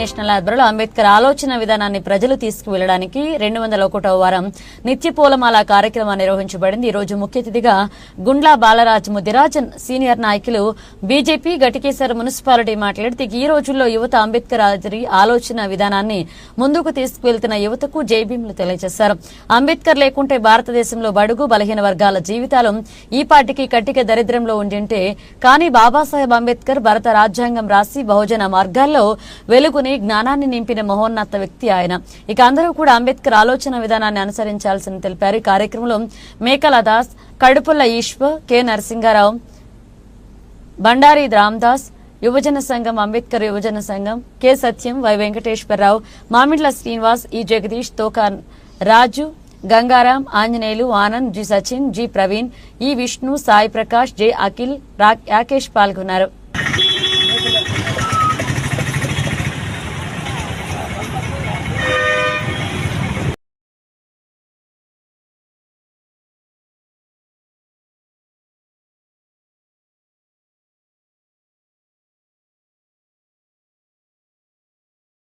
National ఆధ్వర్యంలో అంబేద్కర్ ఆలోచన విధానాన్ని ప్రజలు తీసుకువెళ్ళడానికి రెండు వందల ఒకటో వారం నిత్య పూలమాల కార్యక్రమం నిర్వహించబడింది. ఈ రోజు ముఖ్య అతిథిగా గుండ్లా బాలరాజ్ ముదిరాజన్ సీనియర్ నాయకులు బీజేపీ గటికేశ్వర మున్సిపాలిటీ మాట్లాడితే ఈ రోజుల్లో యువత అంబేద్కర్ ఆదరి ఆలోచన విధానాన్ని ముందుకు తీసుకువెళ్తున్న యువతకు జైభీములు తెలియజేశారు. అంబేద్కర్ లేకుంటే భారతదేశంలో బడుగు బలహీన వర్గాల జీవితాలు ఈ పాటికి కట్టిక దరిద్రంలో ఉండింటే కానీ బాబాసాహెబ్ అంబేద్కర్ భారత రాజ్యాంగం రాసి బహుజన మార్గాల్లో వెలుగుని జ్ఞానాన్ని నింపిన మహోన్నత వ్యక్తి ఆయన. ఇక అందరూ కూడా అంబేద్కర్ ఆలోచన విధానాన్ని అనుసరించాల్సిందని తెలిపారు. ఈ కార్యక్రమంలో మేకల దాస్ కడుపుల్ల ఈశ్వర్ కె. నరసింగారావు బండారి రామ్దాస్ యువజన సంఘం అంబేద్కర్ యువజన సంఘం K. Satyam Y. Venkateswararao Mamindla Srinivas E. Jagadish Toka Raju Gangaram Anjaneyulu Anand G. Sachin G. Praveen E. Vishnu Sai Prakash J. Akhil రా- రాకేష్ పాల్గొన్నారు.